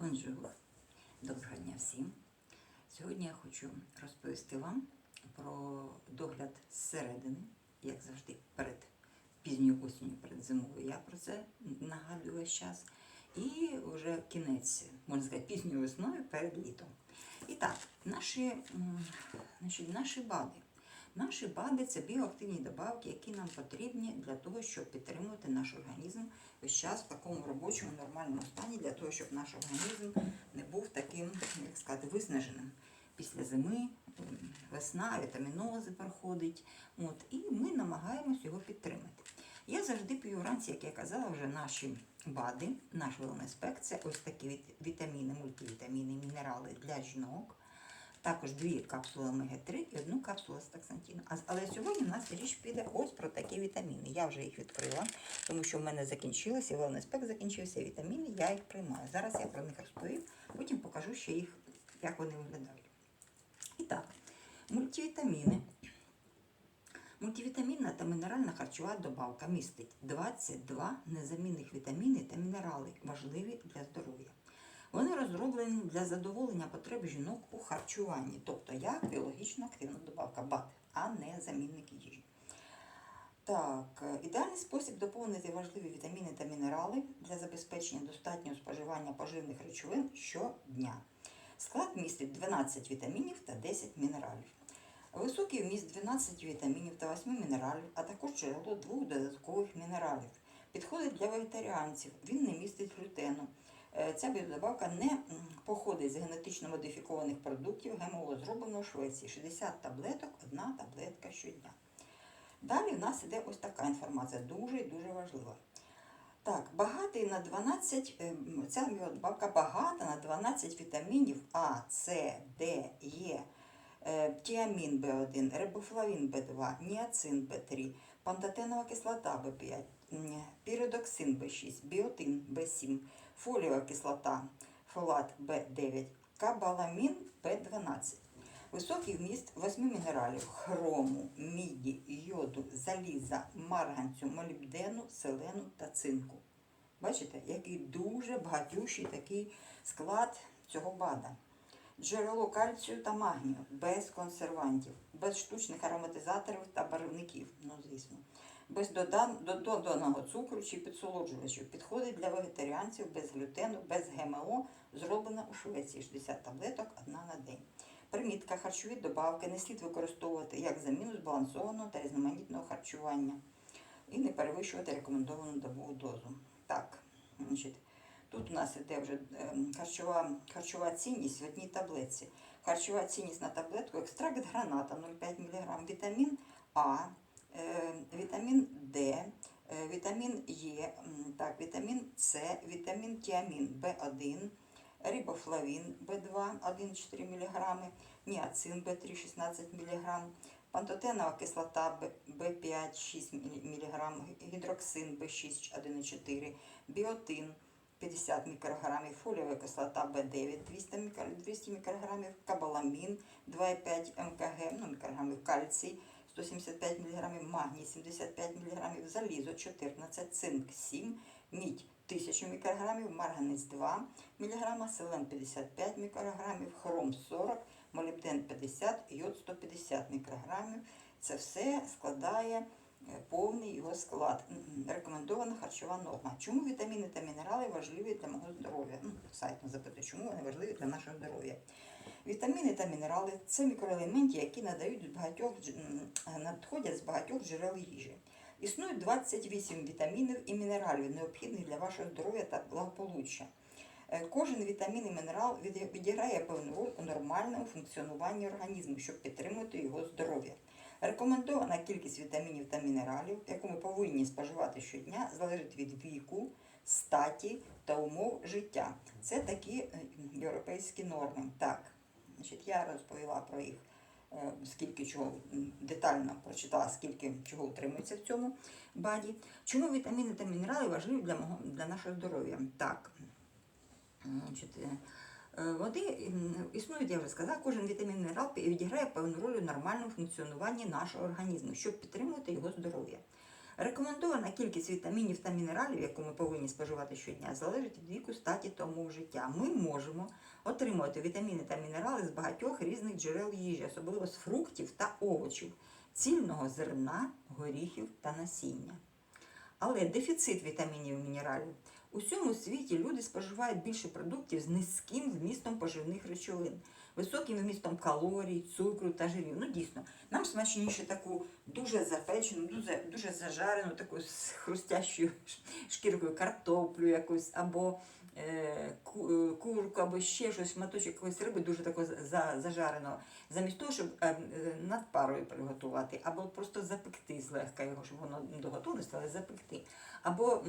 Бонжур. Доброго дня всім. Сьогодні я хочу розповісти вам про догляд зсередини, як завжди, перед пізньою осінню, перед зимовою. Я про це нагадую весь час. І вже кінець, можна сказати, пізньою весною перед літом. І так, наші, значить, наші БАДи. Наші БАДи це біоактивні добавки, які нам потрібні для того, щоб підтримувати наш організм весь час в такому робочому нормальному стані, для того, щоб наш організм не був таким, як сказати, виснаженим. Після зими, весна, вітамінози проходить. От, і ми намагаємось його підтримати. Я завжди п'ю вранці, як я казала, вже наші БАДи, наш Wellness це ось такі віт- вітаміни, мультивітаміни, мінерали для жінок. Також дві капсули омега-3 і одну капсулу астаксантину. Але сьогодні в нас річ піде ось про такі вітаміни. Я вже їх відкрила, тому що в мене закінчилися, Wellness Pack закінчився вітаміни, я їх приймаю. Зараз я про них розповім, потім покажу ще їх, як вони виглядають. І так, мультивітаміни. Мультивітамінна та мінеральна харчова добавка містить 22 незамінних вітаміни та мінерали, важливі для здоров'я. Вони розроблені для задоволення потреб жінок у харчуванні, тобто як біологічно активна добавка БАД, а не замінник їжі. Так, е, ідеальний спосіб доповнити важливі вітаміни та мінерали для забезпечення достатнього споживання поживних речовин щодня. Склад містить 12 вітамінів та 10 мінералів. Високий вміст 12 вітамінів та 8 мінералів, а також джерело двох додаткових мінералів. Підходить для вегетаріанців, він не містить глютену. Е, Ця біодобавка не походить з генетично модифікованих продуктів, ГМО зроблено у Швеції. 60 таблеток, одна таблетка щодня. Далі в нас іде ось така інформація, дуже і дуже важлива. Так, багатий на 12, ем, ця біодобавка багата на 12 вітамінів А, С, Д, Е, е, тіамін В1, рибофлавін В2, ніацин В3, пантотенова кислота В5, піридоксин В6, біотин В7, фоліова кислота, фолат В9, кабаламін В12. Високий вміст восьми мінералів хрому, міді, йоду, заліза, марганцю, молібдену, селену та цинку. Бачите, який дуже багатющий такий склад цього бада. Джерело кальцію та магнію, без консервантів, без штучних ароматизаторів та барвників, ну звісно, без доданого цукру чи підсолоджувачів. Підходить для вегетаріанців без глютену, без ГМО, зроблена у Швеції 60 таблеток одна на день. Примітка харчові добавки не слід використовувати як заміну збалансованого та різноманітного харчування і не перевищувати рекомендовану добову дозу. Так, значить, тут у нас іде вже ем, харчова, харчова цінність в одній таблетці. Харчова цінність на таблетку екстракт граната 0,5 мг, вітамін А, вітамін Д, е, вітамін Е, так, вітамін С, вітамін тіамін В1, рибофлавін В2 1,4 мг, ніацин В3 16 мг, пантотенова кислота В5 6 мг, гідроксин В6 1,4, біотин 50 мікрограмів, фоліова кислота В9 200 мікрограмів, кабаламін 2,5 мкг, ну, мікрограмів кальцій 175 мг, магній 75 мг, залізо 14, цинк 7, мідь 1000 мікрограмів, марганець 2 мг, селен 55 мікрограмів, хром 40, молібден 50, йод 150 мікрограмів. Це все складає е, повний його склад. Рекомендована харчова норма. Чому вітаміни та мінерали важливі для мого здоров'я? Ну, сайт запитує, чому вони важливі для нашого здоров'я. Вітаміни та мінерали це мікроелементи, які надають багатьох надходять з багатьох джерел їжі. Існує 28 вітамінів і мінералів, необхідних для вашого здоров'я та благополуччя. Е, Кожен вітамін і мінерал відіграє певну роль у нормальному функціонуванні організму, щоб підтримувати його здоров'я. Рекомендована кількість вітамінів та мінералів, яку ми повинні споживати щодня, залежить від віку, статі та умов життя. Це такі е, європейські норми. Так, значить, я розповіла про їх, е, скільки чого детально прочитала, скільки чого утримується в цьому баді. Чому вітаміни та мінерали важливі для, мого, для нашого здоров'я? Так. Значить, е, е, Води існують, я вже сказала, кожен вітамін мінерал відіграє певну роль у нормальному функціонуванні нашого організму, щоб підтримувати його здоров'я. Рекомендована кількість вітамінів та мінералів, яку ми повинні споживати щодня, залежить від віку, статі та умов життя. Ми можемо отримувати вітаміни та мінерали з багатьох різних джерел їжі, особливо з фруктів та овочів, цільного зерна, горіхів та насіння. Але дефіцит вітамінів і мінералів. У всьому світі люди споживають більше продуктів з низьким вмістом поживних речовин, високим вмістом калорій, цукру та жирів. Ну дійсно, нам смачніше таку дуже запечену, дуже, дуже зажарену, таку з хрустящою шкіркою картоплю якусь, або е, е, курку, або ще щось, шматочок якоїсь риби, дуже тако за, зажареного, замість того, щоб е, е, над парою приготувати, або просто запекти злегка його, щоб воно до готовності, але запекти. Або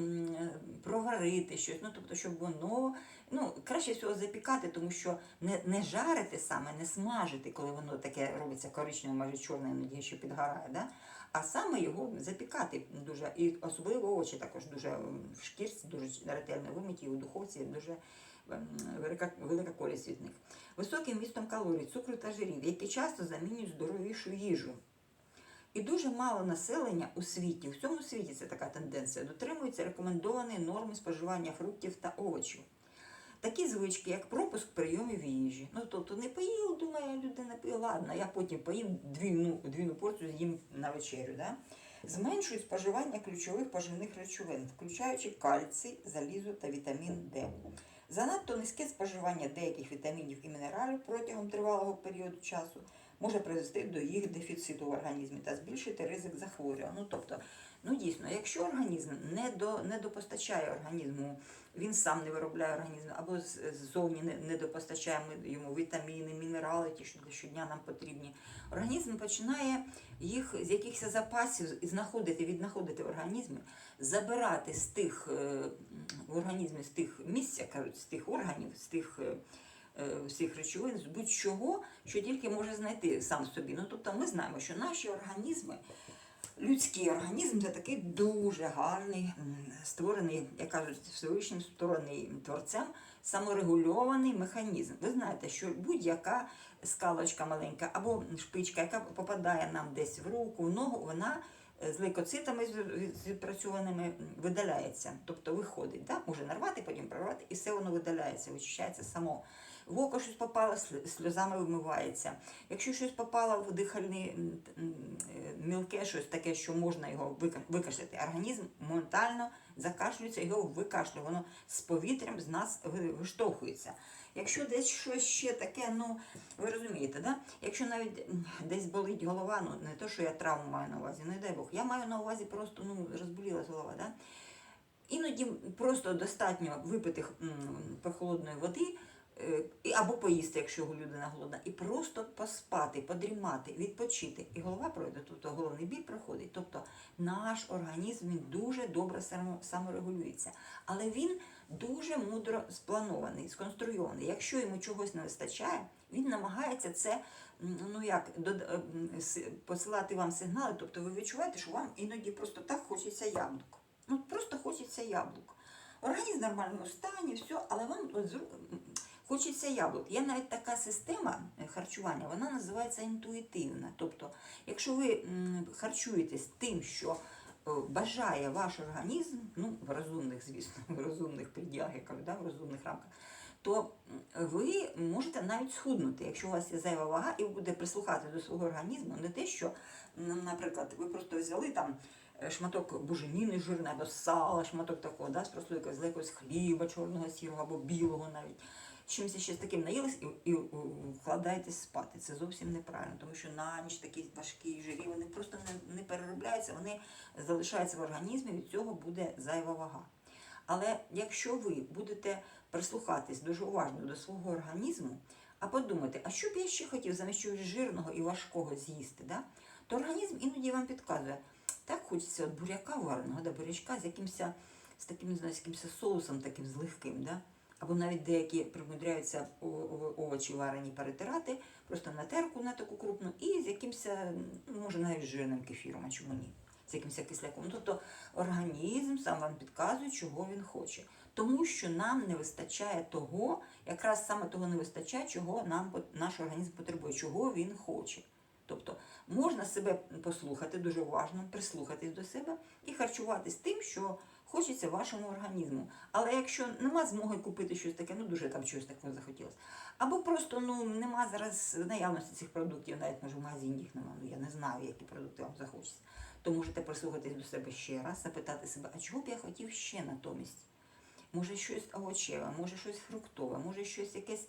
проварити щось, ну тобто, щоб воно ну краще всього запікати, тому що не, не жарити саме, не смажити, коли воно таке робиться коричневе, майже чорне, іноді ще підгорає, да? а саме його запікати дуже, і особливо овочі також дуже в шкірці, дуже ретельно вимиті, і у духовці дуже велика, велика користь від них. Високим вмістом калорій, цукру та жирів, які часто замінюють здоровішу їжу. І дуже мало населення у світі, у всьому світі це така тенденція, дотримується рекомендованої норми споживання фруктів та овочів. Такі звички, як пропуск прийомів їжі. Ну, тобто не поїв, думає людина, поїв, ладно, я потім поїм двійну, двійну порцію з'їм на вечерю. Да? Зменшують споживання ключових поживних речовин, включаючи кальцій, залізо та вітамін Д. Занадто низьке споживання деяких вітамінів і мінералів протягом тривалого періоду часу може призвести до їх дефіциту в організмі та збільшити ризик захворювань. Ну, тобто, ну дійсно, якщо організм не, до, не допостачає організму, він сам не виробляє організм, або ззовні не, не допостачає йому вітаміни, мінерали, ті, що щодня нам потрібні, організм починає їх з якихось запасів знаходити, віднаходити в організмі, забирати з тих е, в організмі, з тих місць, кажуть, з тих органів, з тих. Е, всіх речовин, з будь-чого, що тільки може знайти сам собі. Ну, тобто ми знаємо, що наші організми, людський організм це такий дуже гарний, створений, як кажуть, Всевишнім створений творцем, саморегульований механізм. Ви знаєте, що будь-яка скалочка маленька або шпичка, яка попадає нам десь в руку, в ногу, вона з лейкоцитами відпрацьованими видаляється, тобто виходить. Да? Може нарвати, потім прорвати, і все воно видаляється, вичищається само. В око щось попало, сльозами вимивається. Якщо щось попало в дихальний м, т- м, е, мілке, щось таке, що можна його вика- викашляти, організм моментально закашлюється, його викашлює, воно з повітрям з нас виштовхується. Якщо десь щось ще таке, ну ви розумієте, да? якщо навіть десь болить голова, ну не то, що я травму маю на увазі, не дай Бог, я маю на увазі просто ну, розболілась голова. Да? Іноді просто достатньо випити прохолодної води е, або поїсти, якщо людина голодна, і просто поспати, подрімати, відпочити. І голова пройде, тобто головний біль проходить. Тобто наш організм він дуже добре саморегулюється. Але він дуже мудро спланований, сконструйований. Якщо йому чогось не вистачає, він намагається це ну як дод- посилати вам сигнали. Тобто ви відчуваєте, що вам іноді просто так хочеться яблук. Ну просто хочеться яблук. Організм в нормальному стані, все, але вам хочеться яблук. Є навіть така система е, харчування, вона називається інтуїтивна. Тобто, якщо ви харчуєтесь тим, що е, бажає ваш організм, ну в розумних, звісно, в розумних кажу, да, в розумних рамках, то ви можете навіть схуднути, якщо у вас є зайва вага, і ви будете прислухати до свого організму, не те, що, наприклад, ви просто взяли там е, шматок буженіни жирної або сала, шматок такого, да, з прослойкою, з якогось хліба, чорного сірого або білого навіть. Чимось ще таким наїлись і, і вкладаєтесь спати. Це зовсім неправильно, тому що на ніч такі важкі жирі, вони просто не, не переробляються, вони залишаються в організмі, від цього буде зайва вага. Але якщо ви будете прислухатись дуже уважно до свого організму, а подумати, а що б я ще хотів замість чогось жирного і важкого з'їсти, да? то організм іноді вам підказує, так хочеться от буряка вареного, да, бурячка з якимось, з таким, не знаю, з якимось соусом таким з легким, да? Або навіть деякі примудряються овочі варені перетирати, просто на терку на таку крупну, і з якимось, ну, може навіть жирним кефіром, а чому ні? З якимось кисляком. Ну, тобто організм сам вам підказує, чого він хоче. Тому що нам не вистачає того, якраз саме того не вистачає, чого нам наш організм потребує, чого він хоче. Тобто можна себе послухати дуже уважно, прислухатись до себе і харчуватись тим, що хочеться вашому організму. Але якщо нема змоги купити щось таке, ну дуже там щось таке захотілося. Або просто ну нема зараз наявності цих продуктів, навіть може в магазині їх немає. Ну я не знаю, які продукти вам захочеться. То можете прислухатись до себе ще раз, запитати себе, а чого б я хотів ще натомість? Може щось овочеве, може щось фруктове, може щось якесь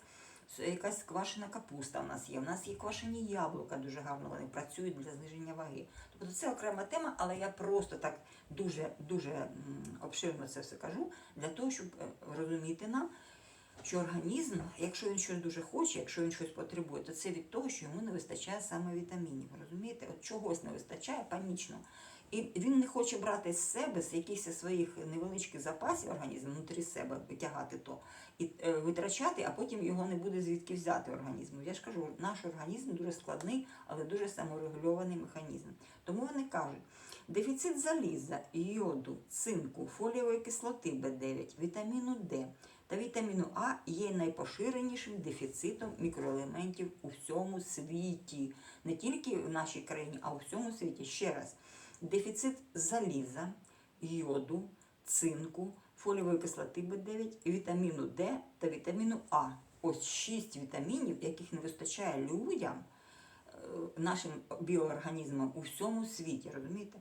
якась квашена капуста в нас є. У нас є квашені яблука, дуже гарно вони працюють для зниження ваги. Тобто це окрема тема, але я просто так дуже дуже обширно це все кажу для того, щоб е, розуміти нам, що організм, якщо він щось дуже хоче, якщо він щось потребує, то це від того, що йому не вистачає саме вітамінів. Розумієте? От чогось не вистачає панічно. І він не хоче брати з себе з якихось своїх невеличких запасів організм внутрі себе витягати то і е, витрачати, а потім його не буде звідки взяти організму. Я ж кажу, наш організм дуже складний, але дуже саморегульований механізм. Тому вони кажуть, дефіцит заліза, йоду, цинку, фолієвої кислоти Б9, вітаміну Д та вітаміну А є найпоширенішим дефіцитом мікроелементів у всьому світі, не тільки в нашій країні, а у всьому світі. Ще раз, дефіцит заліза, йоду, цинку, фолієвої кислоти Б9, вітаміну Д та вітаміну А. Ось шість вітамінів, яких не вистачає людям, е, нашим біоорганізмам у всьому світі, розумієте?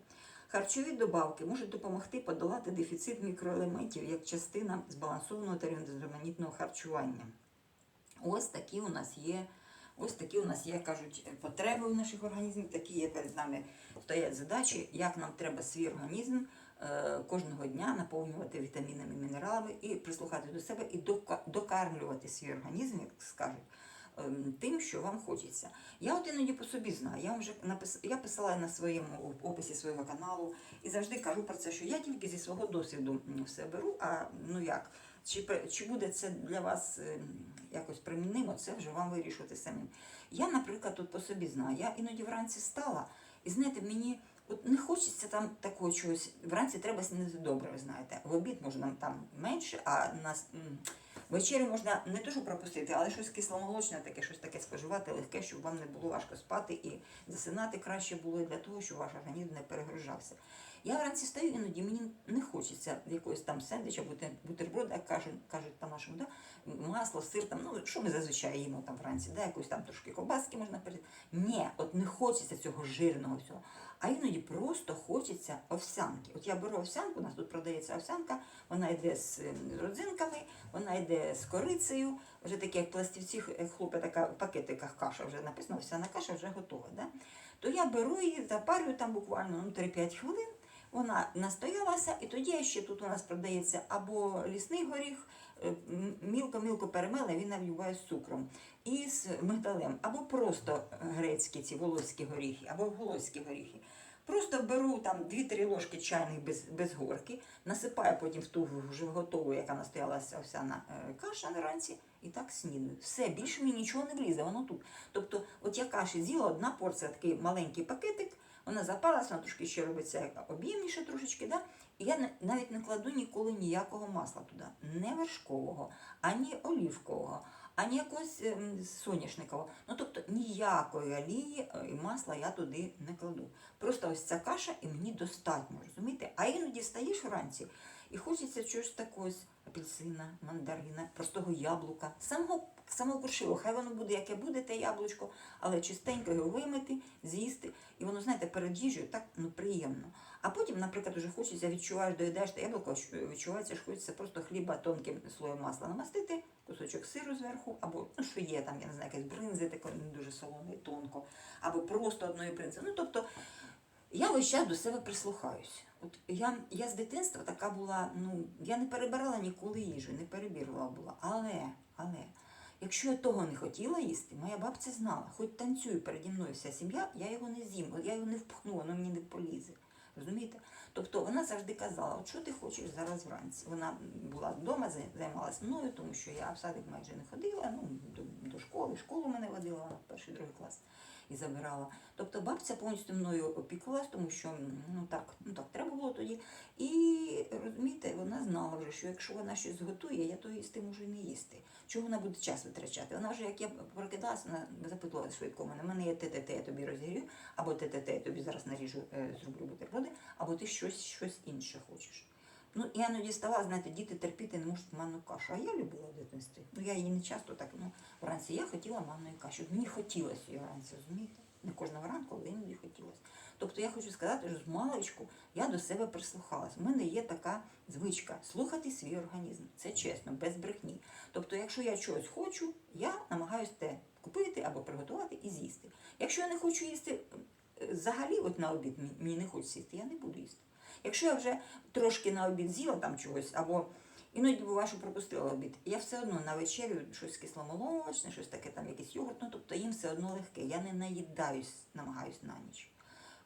Харчові добавки можуть допомогти подолати дефіцит мікроелементів як частина збалансованого та різноманітного харчування. Ось такі у нас є. Ось такі у нас є, кажуть, потреби у наших організмів, такі є перед нами стоять задачі, як нам треба свій організм кожного дня наповнювати вітамінами, мінералами і прислухати до себе і дока- докармлювати свій організм, як скажуть, ем, тим, що вам хочеться. Я от іноді по собі знаю. Я вам вже напис... я писала на своєму описі свого каналу і завжди кажу про це, що я тільки зі свого досвіду все беру. А ну як, чи, чи буде це для вас ем, якось примінимо, це вже вам вирішувати самим. Я, наприклад, тут по собі знаю. Я іноді вранці встала, і знаєте, мені. От не хочеться там такого чогось. Вранці треба снідати добре, ви знаєте. В обід можна там менше, а на вечері можна не то, що пропустити, але щось кисломолочне, таке, щось таке споживати, легке, щоб вам не було важко спати і засинати краще було для того, щоб ваш організм не перегружався. Я вранці стаю, іноді мені не хочеться якогось там сендвіча, бутер- бутерброда, як кажуть, кажуть по-нашому, да? масло, сир, там, ну що ми зазвичай їмо там вранці, да? якусь там трошки ковбаски можна перед. Ні, от не хочеться цього жирного всього. А іноді просто хочеться овсянки. От я беру овсянку, у нас тут продається овсянка, вона йде з ем, родзинками, вона йде з корицею, вже такі як пластівці е, хлоп'я, така в пакетиках каша вже написано, овсяна каша вже готова. Да? То я беру її, запарюю там буквально ну, 3-5 хвилин, вона настоялася, і тоді ще тут у нас продається або лісний горіх, е, мілко-мілко перемеле, він навіть з цукром, і з мигдалем, або просто грецькі ці волоські горіхи, або волоські горіхи. Просто беру там 2-3 ложки чайних без, без горки, насипаю потім в ту вже готову, яка настоялася овсяна е, каша на ранці, і так снідаю. Все, більше мені нічого не влізе, воно тут. Тобто, от я каші з'їла, одна порція, такий маленький пакетик, вона запалася, вона трошки ще робиться об'ємніше трошечки, да? і я навіть не кладу ніколи ніякого масла туди. Не вершкового, ані олівкового, ані якогось ем, соняшникового. Ну тобто ніякої олії е, і масла я туди не кладу. Просто ось ця каша і мені достатньо, розумієте? А іноді встаєш вранці і хочеться чогось такого апельсина, мандарина, простого яблука, самого, самого паршивого. Хай воно буде, яке буде, те яблучко, але чистенько його вимити, з'їсти. І воно, знаєте, перед їжею так ну, приємно. А потім, наприклад, вже хочеться, відчуваєш, доїдаєш те яблуко, відчувається, що хочеться просто хліба тонким слоєм масла намастити, кусочок сиру зверху, або ну, що є там, я не знаю, якась бринзи, такої не дуже солоної, тонко, або просто одної бринзи. Ну, тобто, я весь час до себе прислухаюсь. От я, я з дитинства така була, ну, я не перебирала ніколи їжу, не перебірила була. Але, але, якщо я того не хотіла їсти, моя бабця знала, хоч танцює переді мною вся сім'я, я його не з'їм, я його не впхну, воно мені не полізе. Розумієте? Тобто вона завжди казала, от що ти хочеш зараз вранці. Вона була вдома, зай- займалась мною, тому що я в садик майже не ходила, ну, до, до школи, школу мене водила, вона перший другий клас. І забирала. Тобто бабця повністю мною опікувалась, тому що ну так, ну так треба було тоді. І розумієте, вона знала вже, що якщо вона щось зготує, я то їсти можу і не їсти. Чого вона буде час витрачати? Вона вже, як я прокидалася, вона запитувала швидко мене, мене є ТТТ, я тобі розгрію, або ТТТ, я тобі зараз наріжу, е, зроблю бутерброди, або ти щось, щось інше хочеш. Ну, я іноді стала, знаєте, діти терпіти не можуть манну кашу. А я любила в дитинстві. Ну, я її не часто так, ну, вранці я хотіла манної каші. Мені хотілося її вранці, розумієте? Не кожного ранку, але іноді хотілося. Тобто я хочу сказати, що з маличку я до себе прислухалась. У мене є така звичка слухати свій організм. Це чесно, без брехні. Тобто, якщо я чогось хочу, я намагаюся те купити або приготувати і з'їсти. Якщо я не хочу їсти е, взагалі, от на обід мені не хочеться їсти, я не буду їсти. Якщо я вже трошки на обід з'їла там чогось, або іноді буває, що пропустила обід, я все одно на вечерю щось кисломолочне, щось таке, там якийсь йогурт, ну тобто їм все одно легке. Я не наїдаюсь, намагаюсь на ніч.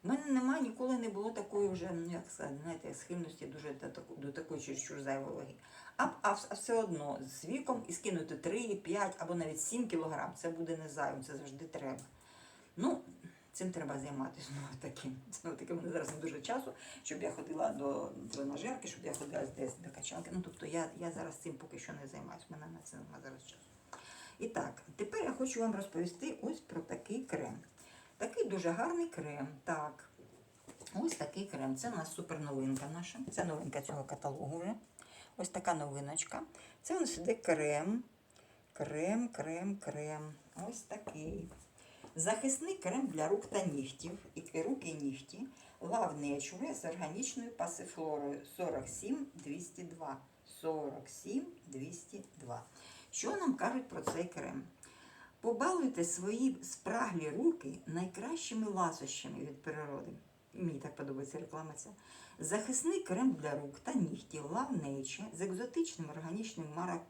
У мене немає, ніколи не було такої вже, ну як сказати, знаєте, схильності дуже до, до такої чересчур зайвої ваги. А, а, а все одно з віком і скинути 3, 5 або навіть 7 кілограм, це буде не зайвим, це завжди треба. Ну, цим треба займатися знову таким. Знову таки, мене зараз не дуже часу, щоб я ходила до тренажерки, щоб я ходила десь до качалки. Ну, тобто я, я зараз цим поки що не займаюся, в мене на це немає зараз часу. І так, тепер я хочу вам розповісти ось про такий крем. Такий дуже гарний крем. Так. Ось такий крем. Це у нас суперновинка наша. Це новинка цього каталогу вже. Ось така новиночка. Це у нас іде крем. Крем, крем, крем. Ось такий. Захисний крем для рук та нігтів. І руки і нігті. лавний Nature з органічною пасифлорою 47 202. 47 202. Що нам кажуть про цей крем? Побалуйте свої спраглі руки найкращими ласощами від природи. Мені так подобається реклама ця. Захисний крем для рук та нігтів Nature з екзотичним органічним мара...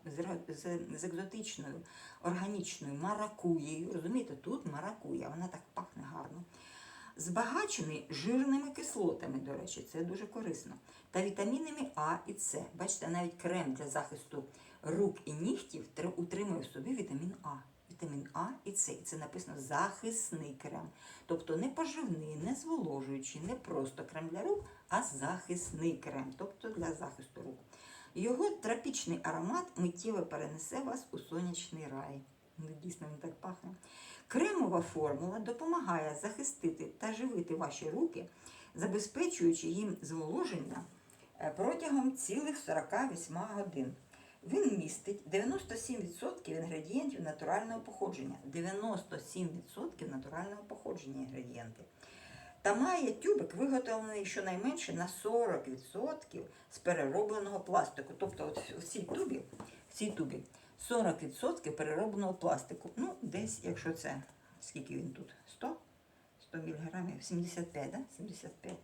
з екзотичною органічною маракуєю. Розумієте, тут маракуя, вона так пахне гарно. Збагачений жирними кислотами, до речі, це дуже корисно. Та вітамінами А і С. Бачите, навіть крем для захисту рук і нігтів утримує в собі вітамін А. Вітамін А і С. І це написано захисний крем. Тобто не поживний, не зволожуючий, не просто крем для рук, а захисний крем, тобто для захисту рук. Його тропічний аромат миттєво перенесе вас у сонячний рай. Ну, Дійсно, він так пахне. Кремова формула допомагає захистити та живити ваші руки, забезпечуючи їм зволоження е, протягом цілих 48 годин. Він містить 97% інгредієнтів натурального походження. 97% натурального походження інгредієнти. Та має тюбик виготовлений щонайменше на 40% з переробленого пластику. Тобто от в цій тубі, в цій тубі 40% переробленого пластику. Ну, десь, якщо це, скільки він тут? 100? 100 мг, 75, да? 75.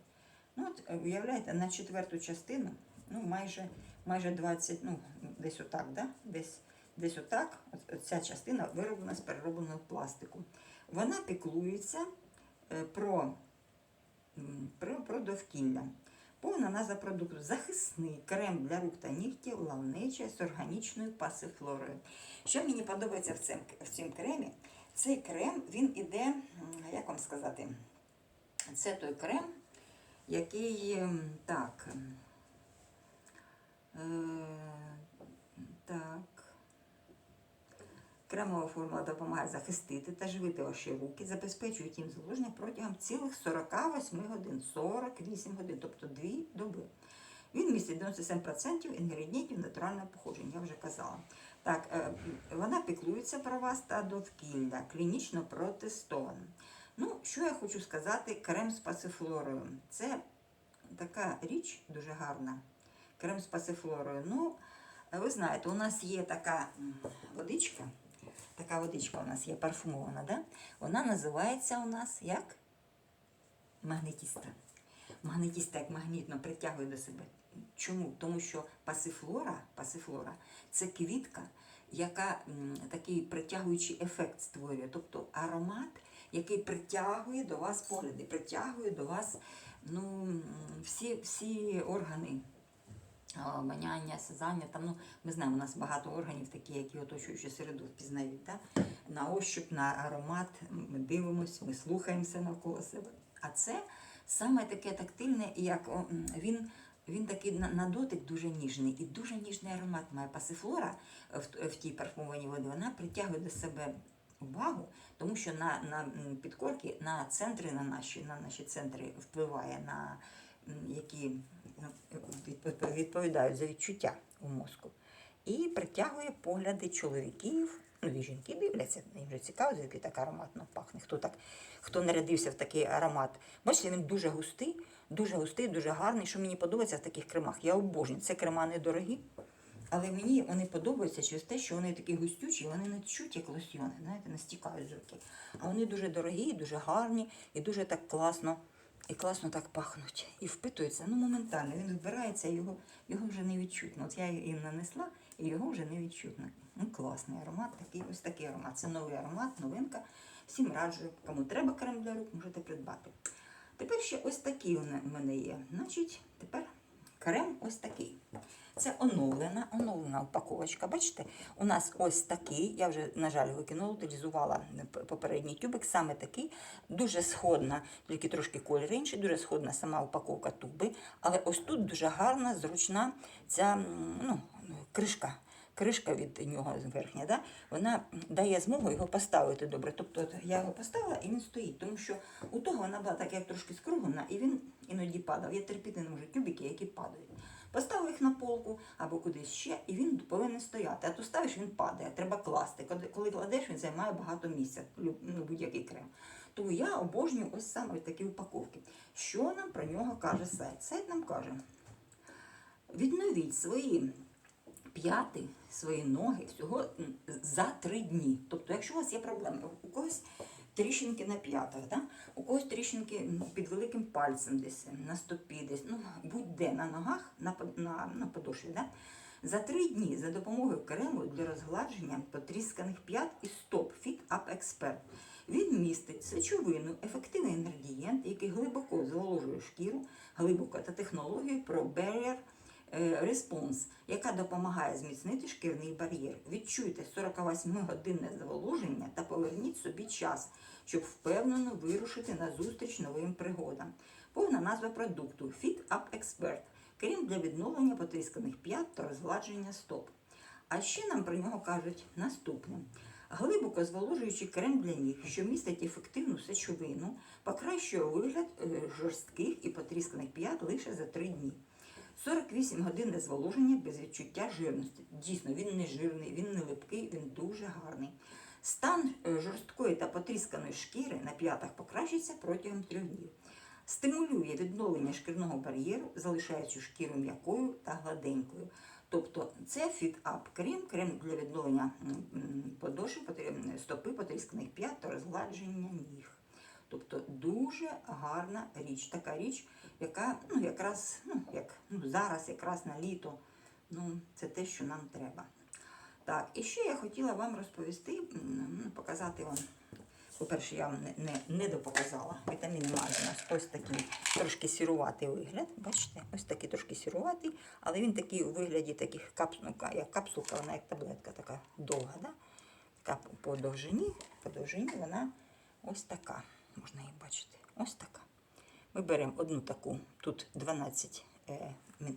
Ну, от е, уявляєте, на четверту частину, ну, майже, майже 20, ну, десь отак, да? Десь, десь отак, от, от ця частина вироблена з переробленого пластику. Вона піклується е, про, про, про довкілля. Повна назва продукту захисний крем для рук та нігтів лавнеча з органічною пасифлорою. Що мені подобається в цьому, в цьому кремі? Цей крем він іде, як вам сказати, це той крем, який так. Е, так. Кремова формула допомагає захистити та живити ваші руки, забезпечують їм зволоження протягом цілих 48 годин, 48 годин, тобто 2 доби. Він містить 97% інгредієнтів натурального походження, я вже казала. Так, е, вона піклується про вас та довкілля, клінічно протестована. Ну, що я хочу сказати, крем з пасифлорою. Це така річ дуже гарна. Крем з пасифлорою. Ну, ви знаєте, у нас є така водичка. Така водичка у нас є парфумована, да? Вона називається у нас як? Магнетіста. Магнетіста як магнітно притягує до себе. Чому? Тому що пасифлора, пасифлора це квітка, яка такий притягуючий ефект створює. Тобто аромат, який притягує до вас погляди, притягує до вас ну, всі, всі органи обоняння, сязання. Там, ну, ми знаємо, у нас багато органів, такі, які оточуючу середу впізнають. Да? На ощуп, на аромат ми дивимося, ми слухаємося навколо себе. А це саме таке тактильне, як він. Він такий на, дотик дуже ніжний і дуже ніжний аромат має пасифлора в, в тій парфумованій воді. Вона притягує до себе увагу, тому що на, на підкорки, на центри, на наші, на наші центри впливає на які ну, відповідають за відчуття у мозку. І притягує погляди чоловіків. Ну, і жінки дивляться, їм же цікаво, звідки так ароматно пахне. Хто так, хто нарядився в такий аромат. Бачите, він дуже густий, дуже густий, дуже гарний. Що мені подобається в таких кремах? Я обожнюю. Це крема недорогі, але мені вони подобаються через те, що вони такі густючі, вони не чуть як лосьйони, знаєте, не стікають з руки. А вони дуже дорогі, дуже гарні і дуже так класно. І класно так пахнуть. І впитується, ну моментально. Він вбирається, його, його вже не відчутно. От я їм нанесла, і його вже не відчутно. Ну, класний аромат, такий, ось такий аромат. Це новий аромат, новинка. Всім раджу. Кому треба крем для рук, можете придбати. Тепер ще ось такий у мене є. Значить, тепер крем ось такий. Це оновлена, оновлена упаковочка. Бачите, у нас ось такий. Я вже, на жаль, викинула, утилізувала попередній тюбик, саме такий. Дуже сходна, тільки трошки колір інший, дуже сходна сама упаковка туби. Але ось тут дуже гарна, зручна ця ну, кришка. Кришка від нього верхня, да? вона дає змогу його поставити добре. Тобто я його поставила і він стоїть, тому що у того вона була така як трошки скруглена, і він іноді падав. Я терпіти не можу тюбики, які падають. Поставив їх на полку або кудись ще, і він повинен стояти. А то ставиш, він падає, треба класти. Коли кладеш, він займає багато місця, ну, будь-який крем. Тому я обожнюю ось саме такі упаковки. Що нам про нього каже сайт? Сайт нам каже: відновіть свої п'яти, свої ноги всього за три дні. Тобто, якщо у вас є проблеми, у когось тріщинки на п'ятах, да? у когось тріщинки під великим пальцем десь, на стопі, десь, ну, будь-де на ногах, на, на, на подошві. Да? За три дні за допомогою крему для розгладження потрісканих п'ят і стоп Fit Up Expert. Він містить сечовину, ефективний інгредієнт, який глибоко зволожує шкіру, глибоко та технологію про Barrier е, Response, яка допомагає зміцнити шкірний бар'єр. Відчуйте 48-годинне зволоження та поверніть собі час, щоб впевнено вирушити на зустріч новим пригодам. Повна назва продукту Fit Up Expert. Крем для відновлення потрісканих п'ят та розгладження стоп. А ще нам про нього кажуть наступне. Глибоко зволожуючий крем для ніг, що містить ефективну сечовину, покращує вигляд е, жорстких і потрісканих п'ят лише за 3 дні. 48 годин зволоження без відчуття жирності. Дійсно, він не жирний, він не липкий, він дуже гарний. Стан е, жорсткої та потрісканої шкіри на п'ятах покращиться протягом трьох днів. Стимулює відновлення шкірного бар'єру, залишаючи шкіру м'якою та гладенькою. Тобто це фіт-ап крем, крем для відновлення подошви, стопи, потрісканих п'ят та розгладження ніг. Тобто дуже гарна річ. Така річ, яка ну, якраз ну, як, ну, зараз, якраз на літо, ну, це те, що нам треба. Так, і ще я хотіла вам розповісти, ну, показати вам. По-перше, я вам не, не, не допоказала. Вітаміни мають у нас ось такий трошки сіруватий вигляд. Бачите, ось такий трошки сіруватий, але він такий у вигляді таких капсулка, як капсулка, вона як таблетка така довга. Да? Така по довжині, по довжині вона ось така. Можна її бачити. Ось така. Ми беремо одну таку, тут 12 е,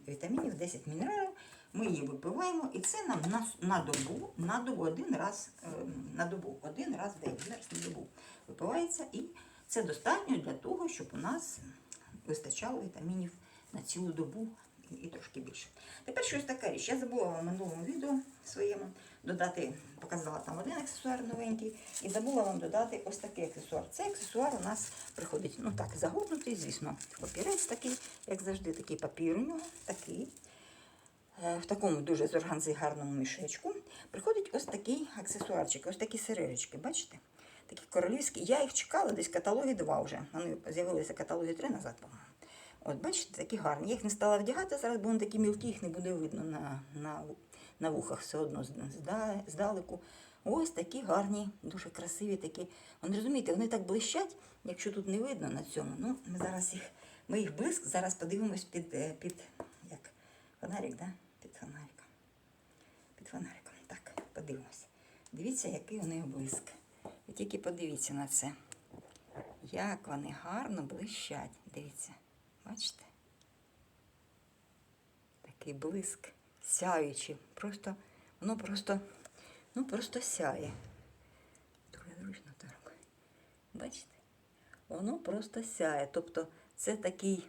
вітамінів, 10 мінералів. Ми її випиваємо, і це нам на, на добу, на добу один раз, е, на добу, один раз в день, раз на добу випивається. І це достатньо для того, щоб у нас вистачало вітамінів на цілу добу і, трошки більше. Тепер щось така річ. Я забула вам минулому відео своєму додати, показала там один аксесуар новенький, і забула вам додати ось такий аксесуар. Цей аксесуар у нас приходить, ну так, загорнутий, звісно, папірець такий, як завжди, такий папір у нього, такий. Е, В такому дуже з органзи гарному мішечку приходить ось такий аксесуарчик, ось такі сережечки, бачите? Такі королівські. Я їх чекала десь каталоги два вже. Вони з'явилися каталоги три назад, по-моєму. От, бачите, такі гарні. Я їх не стала вдягати, зараз, бо вони такі мілкі, їх не буде видно на, на, на вухах все одно здалеку. Ось такі гарні, дуже красиві такі. Вони розумієте, вони так блищать, якщо тут не видно на цьому. Ну, ми зараз їх, ми їх блиск, зараз подивимось під, е, під як, Фонарик, да? Під фонариком. Під фонариком. Так, подивимось. Дивіться, який у неї блиск. Ви тільки подивіться на це. Як вони гарно блищать. Дивіться. Бачите? Такий блиск, сяючий. Просто, воно просто, ну просто сяє. Дуже зручно так. Бачите? Воно просто сяє. Тобто це такий,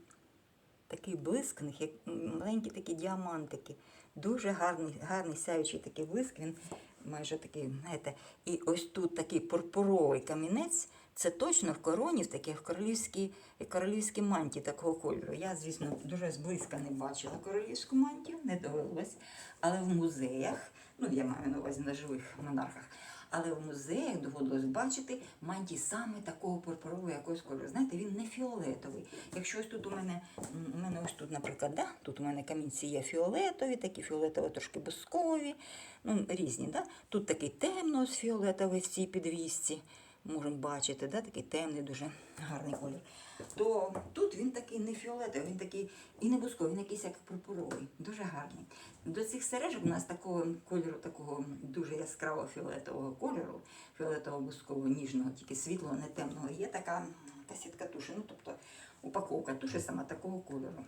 такий блиск, як маленькі такі діамантики. Дуже гарний, гарний сяючий такий блиск. Він майже такий, знаєте, і ось тут такий пурпуровий камінець. Це точно в короні, в такій королівській, королівській мантії такого кольору. Я, звісно, дуже зблизька не бачила королівську мантію, не довелось. Але в музеях, ну я маю на увазі на живих монархах, але в музеях доводилось бачити мантії саме такого пурпурового якогось кольору. Знаєте, він не фіолетовий. Якщо ось тут у мене, у мене ось тут, наприклад, да, тут у мене камінці є фіолетові, такі фіолетово трошки бускові, ну, різні. Да? Тут такий темно ось фіолетовий в цій підвісці. Можемо бачити, да? такий темний, дуже гарний колір. То тут він такий не фіолетовий, він такий і не бусковий, він якийсь як пурпуровий, дуже гарний. До цих сережок у нас такого кольору, такого дуже яскраво фіолетового кольору, фіолетово-бускового, ніжного, тільки світлого, не темного. Є така касітка туші, ну тобто упаковка туші саме такого кольору.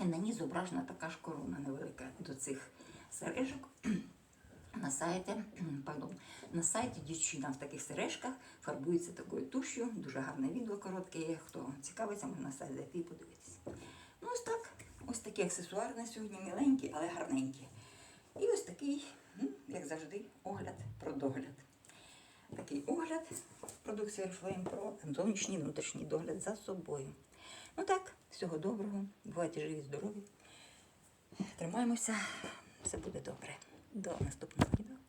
І на ній зображена така ж корона невелика до цих сережок. На сайті, пардон, на сайті дівчина в таких сережках фарбується такою туш'ю. Дуже гарне відео коротке. Хто цікавиться, може на сайт зайти і подивитися. Ну, ось так. Ось такі аксесуари на сьогодні міленькі, але гарненькі. І ось такий, як завжди, огляд про догляд. Такий огляд продукції Oriflame про зовнішній і внутрішній догляд за собою. Ну так, всього доброго. Бувайте живі, здорові. Тримаємося, все буде добре. До наступного відео.